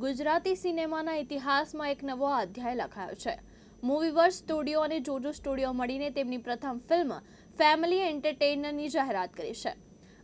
ગુજરાતી સિનેમાના ઇતિહાસમાં એક નવો અધ્યાય લખાયો છે. મૂવીવર્સ સ્ટુડિયો અને જોજો સ્ટુડિયો મળીને તેમની પ્રથમ ફિલ્મ ફેમિલી એન્ટરટેઇનરની જાહેરાત કરી છે.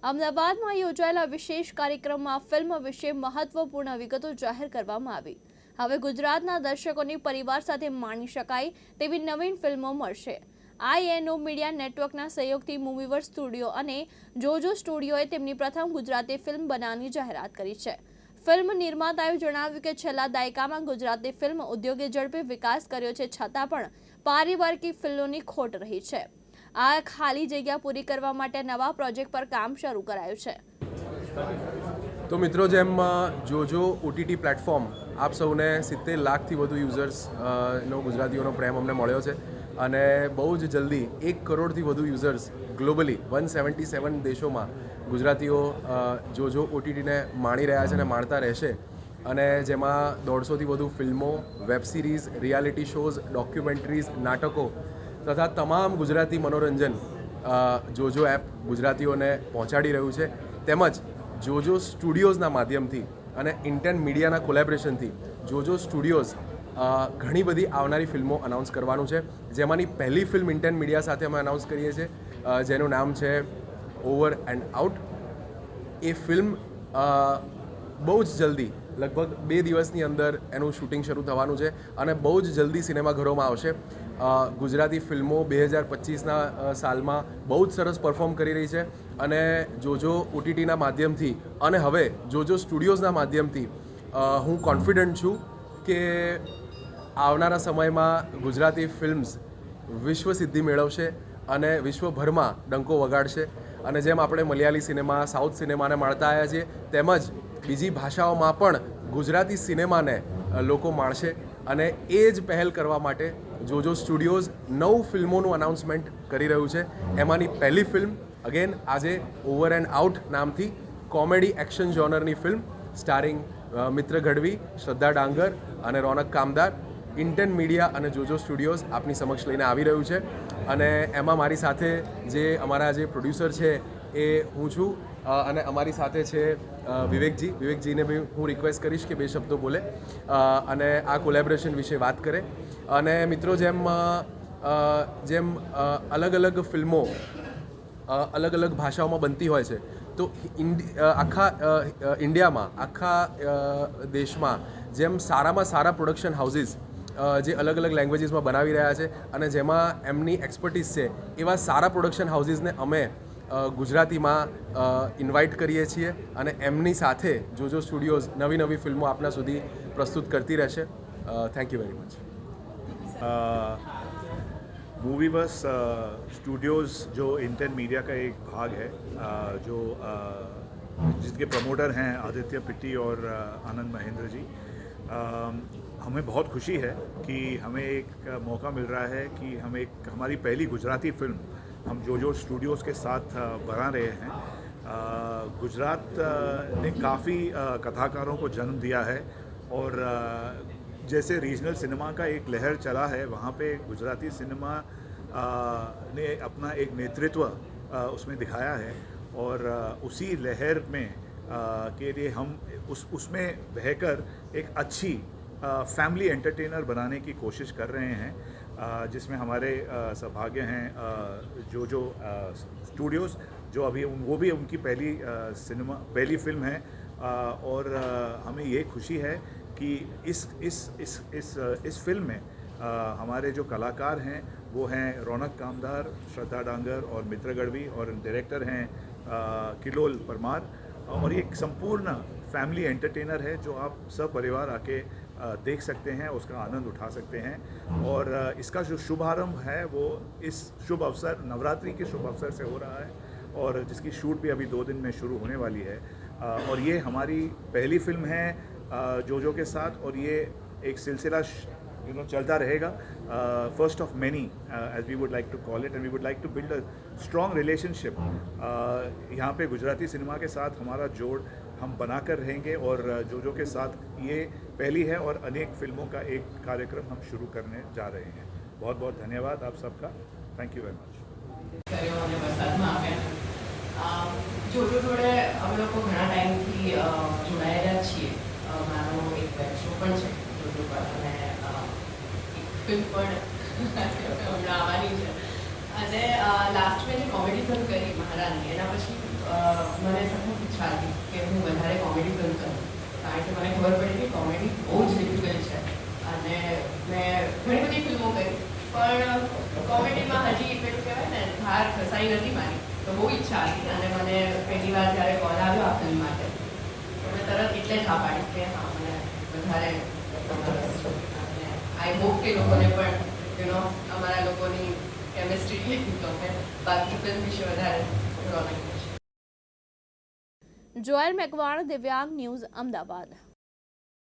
અમદાવાદમાં યોજાયેલા વિશેષ કાર્યક્રમમાં ફિલ્મ વિશે મહત્વપૂર્ણ વિગતો જાહેર કરવામાં આવી. હવે ગુજરાતના દર્શકોની પરિવાર સાથે માણી શકાય તેવી નવીન ફિલ્મો મળશે. આઈએનઓ મીડિયા નેટવર્કના સહયોગથી મૂવીવર્સ સ્ટુડિયો અને જોજો સ્ટુડિયોએ તેમની પ્રથમ ગુજરાતી ફિલ્મ બનાવવાની જાહેરાત કરી છે. ફિલ્મ નિર્માતાએ જણાવ્યું કે છેલ્લા દાયકામાં ગુજરાતી ફિલ્મ ઉદ્યોગે ઝડપી વિકાસ કર્યો છે, છતાં પણ પારિવારિક ફિલ્મોની ખોટ રહી છે. આ ખાલી જગ્યા પૂરી કરવા માટે નવા પ્રોજેક્ટ પર કામ શરૂ કરાયું છે. તો મિત્રો, જેમ જોજો ઓટીટી પ્લેટફોર્મ, આપ સૌને સિત્તેર લાખથી વધુ યુઝર્સ નો ગુજરાતીઓનો પ્રેમ અમને મળ્યો છે. અને બહુ જ જલ્દી એક કરોડથી વધુ users globally one seventy seven દેશોમાં ગુજરાતીઓ જોજો ઓટીટીને માણી રહ્યા છે અને માણતા રહેશે. અને જેમાં દોઢસોથી વધુ ફિલ્મો, web series, reality shows, documentaries, નાટકો તથા તમામ ગુજરાતી મનોરંજન જોજો એપ ગુજરાતીઓને પહોંચાડી રહ્યું છે. તેમજ જોજો સ્ટુડિયોઝના માધ્યમથી અને ઇન્ટેન મીડિયાના કોલેબરેશનથી જોજો સ્ટુડિયોઝ ઘણી બધી આવનારી ફિલ્મો અનાઉન્સ કરવાનું છે. જેમાંની પહેલી ફિલ્મ ઇન્ટેન મીડિયા સાથે અમે અનાઉન્સ કરીએ છીએ. જેનું નામ છે ઓવર એન્ડ આઉટ એ ફિલ્મ બહુ જ જલ્દી, લગભગ બે દિવસની અંદર એનું શૂટિંગ શરૂ થવાનું છે અને બહુ જ જલ્દી સિનેમાઘરોમાં આવશે. ગુજરાતી ફિલ્મો બે હજાર પચીસના સાલમાં બહુ જ સરસ પરફોર્મ કરી રહી છે અને જોજો ઓટીટીના માધ્યમથી અને હવે જોજો સ્ટુડિયોઝના માધ્યમથી હું કોન્ફિડન્ટ છું કે આવનારા સમયમાં ગુજરાતી ફિલ્મ્સ વિશ્વ સિદ્ધિ મેળવશે અને વિશ્વભરમાં ડંકો વગાડશે. અને જેમ આપણે મલયાલી સિનેમા, સાઉથ સિનેમાને માણતા આવ્યા છીએ, તેમજ બીજી ભાષાઓમાં પણ ગુજરાતી સિનેમાને લોકો માણશે. અને એ જ પહેલ કરવા માટે જોજો સ્ટુડિયોઝ નવ ફિલ્મોનું અનાઉન્સમેન્ટ કરી રહ્યું છે. એમાંની પહેલી ફિલ્મ અગેન આજે ઓવર એન્ડ આઉટ નામથી કોમેડી એક્શન જોનરની ફિલ્મ સ્ટારિંગ મિત્ર ગઢવી, શ્રદ્ધા ડાંગર અને રોનક કામદાર. ઇન્ટેન મીડિયા અને જોજો સ્ટુડિયોઝ આપની સમક્ષ લઈને આવી રહ્યું છે. અને એમાં મારી સાથે જે અમારા જે પ્રોડ્યુસર છે એ હું છું. અને અમારી સાથે છે વિવેકજી. વિવેકજીને બી હું રિક્વેસ્ટ કરીશ કે બે શબ્દો બોલે. અને આ કોલેબરેશન વિશે વાત કરે. અને મિત્રો જેમ જેમ અલગ અલગ ફિલ્મો અલગ અલગ ભાષાઓમાં બનતી હોય છે, તો આખા ઇન્ડિયામાં, આખા દેશમાં જેમ સારામાં સારા પ્રોડક્શન હાઉસીસ જે અલગ અલગ લેંગ્વેજીસમાં બનાવી રહ્યા છે અને જેમાં એમની એક્સપર્ટીસ છે એવા સારા પ્રોડક્શન હાઉસીસને અમે અ, ગુજરાતીમાં ઇન્વાઇટ કરીએ છીએ અને એમની સાથે જોજો સ્ટુડિયોઝ નવી નવી ફિલ્મો આપના સુધી પ્રસ્તુત કરતી રહેશે thank you very much movie बस स्टूडियोज़ जो इंटेन मीडिया का एक भाग है अ, जो अ, जिसके प्रमोटर हैं आदित्य पिट्टी और अ, आनंद महेंद्र जी अ, हमें बहुत खुशी है कि हमें एक मौका मिल रहा है कि हम एक, हमारी पहली गुजराती फ़िल्म हम जो जो स्टूडियोज़ के साथ बना रहे हैं। गुजरात ने काफ़ी कथाकारों को जन्म दिया है और जैसे रीजनल सिनेमा का एक लहर चला है, वहाँ पे गुजराती सिनेमा ने अपना एक नेतृत्व उसमें दिखाया है और उसी लहर में के लिए हम उस, उसमें बहकर एक अच्छी फैमिली एंटरटेनर बनाने की कोशिश कर रहे हैं जिसमें हमारे सौभाग्य हैं जो जो स्टूडियोज़ जो अभी वो भी उनकी पहली सिनेमा पहली फ़िल्म है और हमें ये खुशी है कि इस इस इस इस इस फ़िल्म में हमारे जो कलाकार हैं, वो हैं रौनक कामदार, श्रद्धा डांगर और मित्र गढ़वी और डायरेक्टर हैं किलोल परमार, और ये एक संपूर्ण फैमिली एंटरटेनर है, जो आप सब परिवार आके देख सकते हैं, उसका आनंद उठा सकते हैं। और इसका जो शुभारंभ है, वो इस शुभ अवसर, नवरात्रि के शुभ अवसर से हो रहा है और जिसकी शूट भी अभी दो दिन में शुरू होने वाली है। और ये हमारी पहली फ़िल्म है जोजो के साथ और ये एक सिलसिला यू नो चलता रहेगा first of many as we would like to call it and we would like to build a strong relationship यहाँ पे गुजराती सिनेमा के साथ हमारा जोड़ हम बनाकर रहेंगे और जोजो के साथ ये पहली है और अनेक फिल्मों का एक कार्यक्रम हम शुरू करने जा रहे हैं बहुत बहुत धन्यवाद आप सबका थैंक यू वेरी मच કર્યો અને વરસાદમાં આવ્યા અ, જોજો જોડે અમે લોકો ઘણા ટાઈમથી અ, જોડાયેલા છીએ અ, મારો એક વેબ ફિલ્મ પણ હમણાં આવવાની છે. અને લાસ્ટ મેં જે કોમેડી ફિલ્મ કરી મહારાની એના પછી મને સખત ઈચ્છા હતી કે હું વધારે કોમેડી ફિલ્મ કરું. કારણ કે મને ખબર પડી કે કોમેડી બહુ જ ડિફિકલ્ટ છે. અને મેં ઘણી બધી ફિલ્મો કરી, પણ કોમેડીમાં હજી પેલું કહેવાય ને ધાર ઘસાઈ નથી મારી. તો બહુ ઈચ્છા હતી અને મને પહેલી વાર જ્યારે કોલ આવ્યો આ ફિલ્મ માટે, તો મેં તરત એટલે જ હા પાડી કે હા, મને વધારે આઈ હોપ કે લોકોને પણ યુ નો અમારા લોકોની કેમિસ્ટ્રી ગમે બાકી ફિલ્મ વિશે વધારે રોનક જોયલ મેકવાણ દિવ્યાંગ ન્યૂઝ, અમદાવાદ.